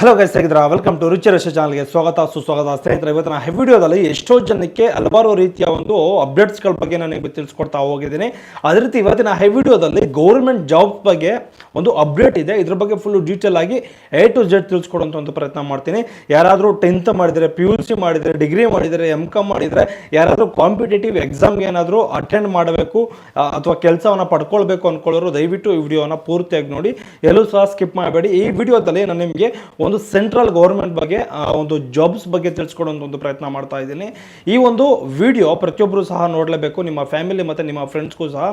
Hello guys ಹೇಗಿದ್ರ welcome to ರುಚಿ ರಶ ಚಾನಲ್ಗೆ ಸ್ವಾಗತ, ಸುಸ್ವಾಗತ. ಸ್ನೇಹಿತರೆ, ಇವತ್ತು ಈ ವಿಡಿಯೋದಲ್ಲಿ ಎಷ್ಟೋ ಜನಕ್ಕೆ ಹಲವಾರು ರೀತಿಯ ಒಂದು ಅಪ್ಡೇಟ್ಸ್ಗಳ ಬಗ್ಗೆ ನಾನು ನಿಮಗೆ ತಿಳಿಸ್ಕೊಡ್ತಾ ಹೋಗಿದ್ದೀನಿ. ಅದೇ ರೀತಿ ಇವತ್ತಿನ ಈ ವಿಡಿಯೋದಲ್ಲಿ ಗೌರ್ಮೆಂಟ್ ಜಾಬ್ ಬಗ್ಗೆ ಒಂದು ಅಪ್ಡೇಟ್ ಇದೆ. ಇದ್ರ ಬಗ್ಗೆ ಫುಲ್ಲು ಡೀಟೇಲ್ ಆಗಿ ಎ ಟು ಜೆಡ್ ತಿಳಿಸ್ಕೊಡುವಂಥ ಒಂದು ಪ್ರಯತ್ನ ಮಾಡ್ತೀನಿ. ಯಾರಾದರೂ ಟೆಂತ್ ಮಾಡಿದರೆ ಪಿ ಯು ಸಿ ಮಾಡಿದರೆ ಡಿಗ್ರಿ ಮಾಡಿದರೆ ಎಂ ಕಾಮ್ ಮಾಡಿದರೆ, ಯಾರಾದರೂ ಕಾಂಪಿಟೇಟಿವ್ ಎಕ್ಸಾಮ್ಗೆ ಏನಾದರೂ ಅಟೆಂಡ್ ಮಾಡಬೇಕು ಅಥವಾ ಕೆಲಸವನ್ನು ಪಡ್ಕೊಳ್ಬೇಕು ಅಂದ್ಕೊಳ್ಳೋರು ದಯವಿಟ್ಟು ಈ ವಿಡಿಯೋನ ಪೂರ್ತಿಯಾಗಿ ನೋಡಿ. ಎಲ್ಲೂ ಸಹ ಸ್ಕಿಪ್ ಮಾಡಬೇಡಿ. ಈ ವಿಡಿಯೋದಲ್ಲಿ ನಾನು ನಿಮಗೆ ಒಂದು ಸೆಂಟ್ರಲ್ ಗೌರ್ಮೆಂಟ್ ಬಗ್ಗೆ ಒಂದು ಜಾಬ್ಸ್ ಬಗ್ಗೆ ತಿಳಿಸ್ಕೊಡೋ ಒಂದು ಪ್ರಯತ್ನ ಮಾಡ್ತಾ ಇದ್ದೀನಿ. ಈ ಒಂದು ವಿಡಿಯೋ ಪ್ರತಿಯೊಬ್ಬರು ಸಹ ನೋಡಲೇಬೇಕು. ನಿಮ್ಮ ಫ್ಯಾಮಿಲಿ ಮತ್ತು ನಿಮ್ಮ ಫ್ರೆಂಡ್ಸ್ಗೂ ಸಹ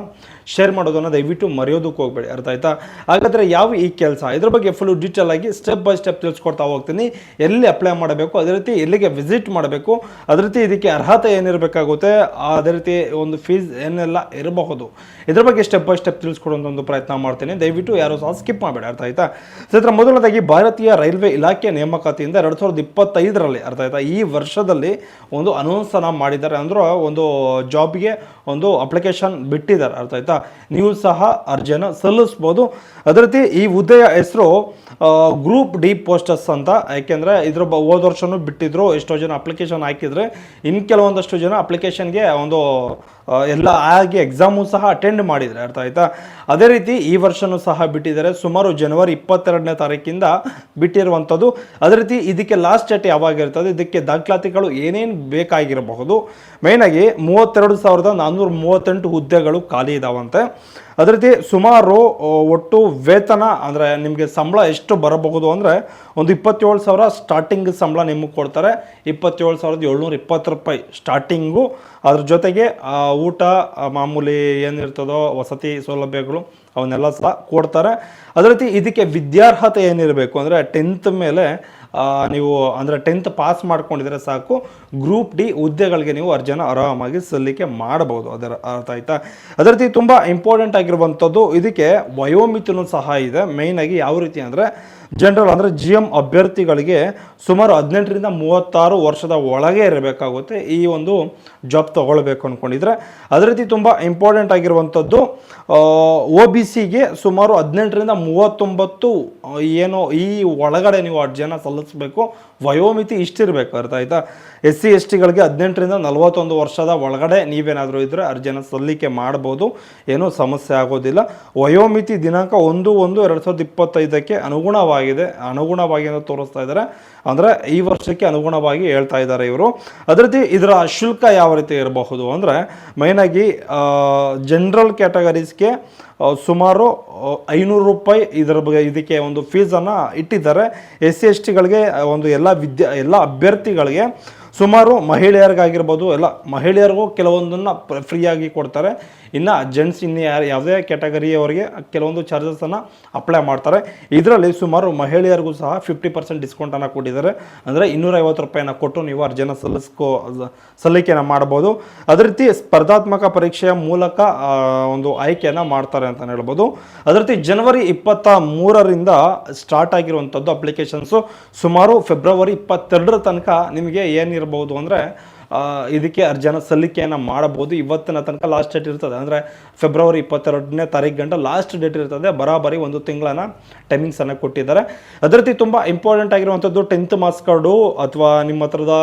ಶೇರ್ ಮಾಡೋದನ್ನು ದಯವಿಟ್ಟು ಮರೆಯೋದಕ್ಕೆ ಹೋಗಬೇಡಿ. ಅರ್ಥ ಆಯ್ತಾ? ಹಾಗಾದರೆ ಯಾವ ಈ ಕೆಲಸ? ಇದ್ರ ಬಗ್ಗೆ ಫುಲ್ ಡೀಟೇಲ್ ಆಗಿ ಸ್ಟೆಪ್ ಬೈ ಸ್ಟೆಪ್ ತಿಳಿಸ್ಕೊಡ್ತಾ ಹೋಗ್ತೀನಿ. ಎಲ್ಲಿ ಅಪ್ಲೈ ಮಾಡಬೇಕು? ಅದೇ ರೀತಿ ಎಲ್ಲಿಗೆ ವಿಸಿಟ್ ಮಾಡಬೇಕು? ಅದೇ ರೀತಿ ಇದಕ್ಕೆ ಅರ್ಹತೆ ಏನಿರಬೇಕಾಗುತ್ತೆ? ಅದೇ ರೀತಿ ಒಂದು ಫೀಸ್ ಏನೆಲ್ಲ ಇರಬಹುದು? ಇದ್ರ ಬಗ್ಗೆ ಸ್ಟೆಪ್ ಬೈ ಸ್ಟೆಪ್ ತಿಳಿಸ್ಕೊಡೋ ಒಂದು ಪ್ರಯತ್ನ ಮಾಡ್ತೀನಿ. ದಯವಿಟ್ಟು ಯಾರು ಸಹ ಸ್ಕಿಪ್ ಮಾಡಬೇಡಿ. ಅರ್ಥ ಆಯ್ತಾ? ಸ್ನೇಹಿತರೆ ಮೊದಲನೇದಾಗಿ ಭಾರತೀಯ ರೈಲ್ವೆ ಇಲಾಖೆ ನೇಮಕಾತಿಯಿಂದ ಎರಡು ಸಾವಿರದ ಇಪ್ಪತ್ತೈದರಲ್ಲಿ ಅರ್ಥ ಆಯ್ತಾ, ಈ ವರ್ಷದಲ್ಲಿ ಒಂದು ಅನೌನ್ಸನ್ನು ಮಾಡಿದ್ದಾರೆ ಅಂದ್ರೆ ಒಂದು ಜಾಬ್ಗೆ ಒಂದು ಅಪ್ಲಿಕೇಶನ್ ಬಿಟ್ಟಿದ್ದಾರೆ, ಅರ್ಥ ಆಯ್ತಾ? ನೀವು ಸಹ ಅರ್ಜಿಯನ್ನು ಸಲ್ಲಿಸ್ಬೋದು. ಅದೇ ರೀತಿ ಈ ಹುದ್ದೆಯ ಹೆಸರು ಗ್ರೂಪ್ ಡಿ ಪೋಸ್ಟರ್ಸ್ ಅಂತ, ಯಾಕೆಂದರೆ ಇದ್ರ ಹೋದ ವರ್ಷನೂ ಬಿಟ್ಟಿದ್ರು ಎಷ್ಟೋ ಜನ ಅಪ್ಲಿಕೇಶನ್ ಹಾಕಿದ್ರೆ ಇನ್ನು ಕೆಲವೊಂದಷ್ಟು ಜನ ಅಪ್ಲಿಕೇಶನ್ಗೆ ಒಂದು ಎಲ್ಲ ಆಗಿ ಎಕ್ಸಾಮು ಸಹ ಅಟೆಂಡ್ ಮಾಡಿದರೆ, ಅರ್ಥ ಆಯ್ತಾ? ಅದೇ ರೀತಿ ಈ ವರ್ಷನೂ ಸಹ ಬಿಟ್ಟಿದ್ದಾರೆ. ಸುಮಾರು ಜನವರಿ ಇಪ್ಪತ್ತೆರಡನೇ ತಾರೀಕಿಂದ ಬಿಟ್ಟಿರುವಂಥದ್ದು. ಅದೇ ರೀತಿ ಇದಕ್ಕೆ ಲಾಸ್ಟ್ ಡೇಟ್ ಯಾವಾಗ ಇರ್ತದೆ? ಇದಕ್ಕೆ ದಾಖಲಾತಿಗಳು ಏನೇನು ಬೇಕಾಗಿರಬಹುದು? ಮೇಯ್ನಾಗಿ ಮೂವತ್ತೆರಡು ಸಾವಿರದ ನಾನ್ನೂರ ಮೂವತ್ತೆಂಟು ಹುದ್ದೆಗಳು ಖಾಲಿ ಇದಾವಂತೆ. ಅದೇ ರೀತಿ ಸುಮಾರು ಒಟ್ಟು ವೇತನ ಅಂದರೆ ನಿಮಗೆ ಸಂಬಳ ಎಷ್ಟು ಬರಬಹುದು ಅಂದರೆ ಒಂದು ಇಪ್ಪತ್ತೇಳು ಸಾವಿರ ಸ್ಟಾರ್ಟಿಂಗ್ ಸಂಬಳ ನಿಮಗೆ ಕೊಡ್ತಾರೆ. ಇಪ್ಪತ್ತೇಳು ಸಾವಿರದ ಏಳ್ನೂರ ಇಪ್ಪತ್ತು ರೂಪಾಯಿ ಸ್ಟಾರ್ಟಿಂಗು ಅದ್ರ ಜೊತೆಗೆ ಊಟ ಮಾಮೂಲಿ ಏನಿರ್ತದೋ ವಸತಿ ಸೌಲಭ್ಯಗಳು ಅವನ್ನೆಲ್ಲ ಸಹ ಕೊಡ್ತಾರೆ. ಅದೇ ರೀತಿ ಇದಕ್ಕೆ ವಿದ್ಯಾರ್ಹತೆ ಏನಿರಬೇಕು ಅಂದರೆ ಟೆಂತ್ ಮೇಲೆ ನೀವು ಅಂದರೆ ಟೆಂತ್ ಪಾಸ್ ಮಾಡ್ಕೊಂಡಿದ್ರೆ ಸಾಕು. ಗ್ರೂಪ್ ಡಿ ಹುದ್ದೆಗಳಿಗೆ ನೀವು ಅರ್ಜಿನ ಆರಾಮಾಗಿ ಸಲ್ಲಿಕೆ ಮಾಡಬಹುದು. ಅದರ ಅರ್ಥ ಆಯ್ತಾ? ಅದೇ ರೀತಿ ತುಂಬ ಇಂಪಾರ್ಟೆಂಟ್ ಆಗಿರುವಂಥದ್ದು ಇದಕ್ಕೆ ವಯೋಮಿತಿನೂ ಸಹ ಇದೆ. ಮೇಯ್ನಾಗಿ ಯಾವ ರೀತಿ ಅಂದರೆ ಜನರಲ್ ಅಂದರೆ ಜಿ ಎಂ ಅಭ್ಯರ್ಥಿಗಳಿಗೆ ಸುಮಾರು ಹದಿನೆಂಟರಿಂದ ಮೂವತ್ತಾರು ವರ್ಷದ ಒಳಗೆ ಇರಬೇಕಾಗುತ್ತೆ ಈ ಒಂದು ಜಾಬ್ ತಗೊಳ್ಬೇಕು ಅಂದ್ಕೊಂಡಿದ್ರೆ ಅದೇ ರೀತಿ ತುಂಬ ಇಂಪಾರ್ಟೆಂಟ್ ಆಗಿರುವಂಥದ್ದು ಒ ಬಿ ಸಿಗೆ ಸುಮಾರು ಹದಿನೆಂಟರಿಂದ ಮೂವತ್ತೊಂಬತ್ತು ಏನೋ ಈ ಒಳಗಡೆ ನೀವು ಅರ್ಜಿಯನ್ನು ಸಲ್ಲಿಸಬೇಕು ವಯೋಮಿತಿ ಇಷ್ಟಿರಬೇಕು, ಅರ್ಥ ಆಯ್ತಾ? ಎಸ್ ಸಿ ಎಸ್ ಟಿಗಳಿಗೆ ಹದಿನೆಂಟರಿಂದ ನಲವತ್ತೊಂದು ವರ್ಷದ ಒಳಗಡೆ ನೀವೇನಾದರೂ ಇದ್ದರೆ ಅರ್ಜಿಯನ್ನು ಸಲ್ಲಿಕೆ ಮಾಡ್ಬೋದು. ಏನೂ ಸಮಸ್ಯೆ ಆಗೋದಿಲ್ಲ. ವಯೋಮಿತಿ ದಿನಾಂಕ ಒಂದು ಒಂದು ಎರಡು ಸಾವಿರದ ಇಪ್ಪತ್ತೈದಕ್ಕೆ ಅನುಗುಣವಾಗಿದೆ, ಅನುಗುಣವಾಗಿ ಅಂತ ತೋರಿಸ್ತಾ ಇದ್ದಾರೆ. ಅಂದರೆ ಈ ವರ್ಷಕ್ಕೆ ಅನುಗುಣವಾಗಿ ಹೇಳ್ತಾ ಇದ್ದಾರೆ ಇವರು. ಅದೇ ರೀತಿ ಇದರ ಶುಲ್ಕ ಯಾವ ರೀತಿ ಇರಬಹುದು ಅಂದರೆ ಮೈನಾಗಿ ಜನರಲ್ ಕ್ಯಾಟಗರೀಸ್ಗೆ ಸುಮಾರು ಐನೂರು ರೂಪಾಯಿ ಇದರ ಬಗ್ಗೆ ಇದಕ್ಕೆ ಒಂದು ಫೀಸನ್ನು ಇಟ್ಟಿದ್ದಾರೆ. ಎಸ್ ಸಿ ಎಸ್ ಟಿಗಳಿಗೆ ಒಂದು ಎಲ್ಲ ವಿದ್ಯಾ, ಎಲ್ಲ ಅಭ್ಯರ್ಥಿಗಳಿಗೆ ಸುಮಾರು ಮಹಿಳೆಯರಿಗಾಗಿರ್ಬೋದು, ಎಲ್ಲ ಮಹಿಳೆಯರಿಗೂ ಕೆಲವೊಂದನ್ನು ಫ್ರೀಯಾಗಿ ಕೊಡ್ತಾರೆ. ಇನ್ನು ಜೆಂಟ್ಸ್ ಇನ್ನು ಯಾರು ಯಾವುದೇ ಕ್ಯಾಟಗರಿಯವರಿಗೆ ಕೆಲವೊಂದು ಚಾರ್ಜಸನ್ನು ಅಪ್ಲೈ ಮಾಡ್ತಾರೆ. ಇದರಲ್ಲಿ ಸುಮಾರು ಮಹಿಳೆಯರಿಗೂ ಸಹ ಫಿಫ್ಟಿ ಪರ್ಸೆಂಟ್ ಡಿಸ್ಕೌಂಟನ್ನು ಕೊಟ್ಟಿದ್ದಾರೆ. ಅಂದರೆ ಇನ್ನೂರೈವತ್ತು ರೂಪಾಯಿನ ಕೊಟ್ಟು ನೀವು ಅರ್ಜಿನ ಸಲ್ಲಿಸ್ಕೋ ಸಲ್ಲಿಕೆಯನ್ನು ಮಾಡ್ಬೋದು. ಅದೇ ರೀತಿ ಸ್ಪರ್ಧಾತ್ಮಕ ಪರೀಕ್ಷೆಯ ಮೂಲಕ ಒಂದು ಆಯ್ಕೆಯನ್ನು ಮಾಡ್ತಾರೆ ಅಂತ ಹೇಳ್ಬೋದು. ಅದೇ ರೀತಿ ಜನವರಿ ಇಪ್ಪತ್ತ ಮೂರರಿಂದ ಸ್ಟಾರ್ಟ್ ಆಗಿರುವಂಥದ್ದು ಅಪ್ಲಿಕೇಶನ್ಸು ಸುಮಾರು ಫೆಬ್ರವರಿ ಇಪ್ಪತ್ತೆರಡರ ತನಕ ನಿಮಗೆ ಏನಿರ್ಬೋದು ಅಂದರೆ ಇದಕ್ಕೆ ಅರ್ಜಿಯನ್ನು ಸಲ್ಲಿಕೆಯನ್ನು ಮಾಡಬಹುದು. ಇವತ್ತಿನ ತನಕ ಲಾಸ್ಟ್ ಡೇಟ್ ಇರ್ತದೆ. ಅಂದರೆ ಫೆಬ್ರವರಿ ಇಪ್ಪತ್ತೆರಡನೇ ತಾರೀಕು ಗಂಟ ಲಾಸ್ಟ್ ಡೇಟ್ ಇರ್ತದೆ. ಬರಾಬರಿ ಒಂದು ತಿಂಗಳನ್ನ ಟೈಮಿಂಗ್ಸನ್ನು ಕೊಟ್ಟಿದ್ದಾರೆ. ಅದೇ ರೀತಿ ತುಂಬ ಇಂಪಾರ್ಟೆಂಟ್ ಆಗಿರುವಂಥದ್ದು ಟೆಂತ್ ಮಾರ್ಕ್ಸ್ ಕಾರ್ಡು ಅಥವಾ ನಿಮ್ಮ ಹತ್ರದ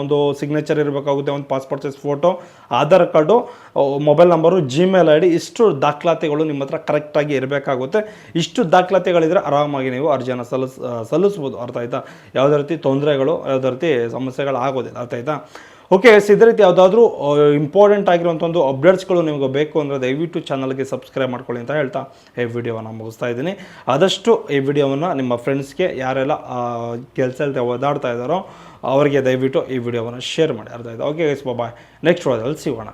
ಒಂದು ಸಿಗ್ನೇಚರ್ ಇರಬೇಕಾಗುತ್ತೆ, ಒಂದು passport size photo Aadhaar card mobile number Gmail I D ಇಷ್ಟು ದಾಖಲಾತಿಗಳು ನಿಮ್ಮ ಹತ್ರ ಕರೆಕ್ಟಾಗಿ ಇರಬೇಕಾಗುತ್ತೆ. ಇಷ್ಟು ದಾಖಲಾತಿಗಳಿದ್ರೆ ಆರಾಮಾಗಿ ನೀವು ಅರ್ಜಿಯನ್ನು ಸಲ್ಲಿಸ್ ಸಲ್ಲಿಸ್ಬೋದು. ಅರ್ಥ ಆಯ್ತಾ? ಯಾವುದೇ ರೀತಿ ತೊಂದರೆಗಳು, ಯಾವುದೇ ರೀತಿ ಸಮಸ್ಯೆಗಳು ಆಗೋದಿಲ್ಲ. ಅರ್ಥ ಆಯ್ತಾ? ಓಕೆ ಎಸ್ ಇದೇ ರೀತಿ ಯಾವುದಾದ್ರೂ ಇಂಪಾರ್ಟೆಂಟ್ ಆಗಿರುವಂಥ ಒಂದು ಅಪ್ಡೇಟ್ಸ್ಗಳು ನಿಮಗೆ ಬೇಕು ಅಂದರೆ ದಯವಿಟ್ಟು ಚಾನಲ್ಗೆ ಸಬ್ಸ್ಕ್ರೈಬ್ ಮಾಡ್ಕೊಳ್ಳಿ ಅಂತ ಹೇಳ್ತಾ ಈ ವಿಡಿಯೋವನ್ನು ಮುಗಿಸ್ತಾ ಇದ್ದೀನಿ. ಆದಷ್ಟು ಈ ವಿಡಿಯೋವನ್ನು ನಿಮ್ಮ ಫ್ರೆಂಡ್ಸ್ಗೆ ಯಾರೆಲ್ಲ ಕೆಲಸ ಇಲ್ಲದೆ ಓದಾಡ್ತಾ ಇದ್ದಾರೋ, ಅವರಿಗೆ ದಯವಿಟ್ಟು ಈ ವಿಡಿಯೋವನ್ನು ಶೇರ್ ಮಾಡಿ. ಅರ್ಥ ಇದೆ ಓಕೆ ಎಸ್ ಬಾಯ್ ನೆಕ್ಸ್ಟ್ ವಾರದಲ್ಲಿ ಸಿಗೋಣ.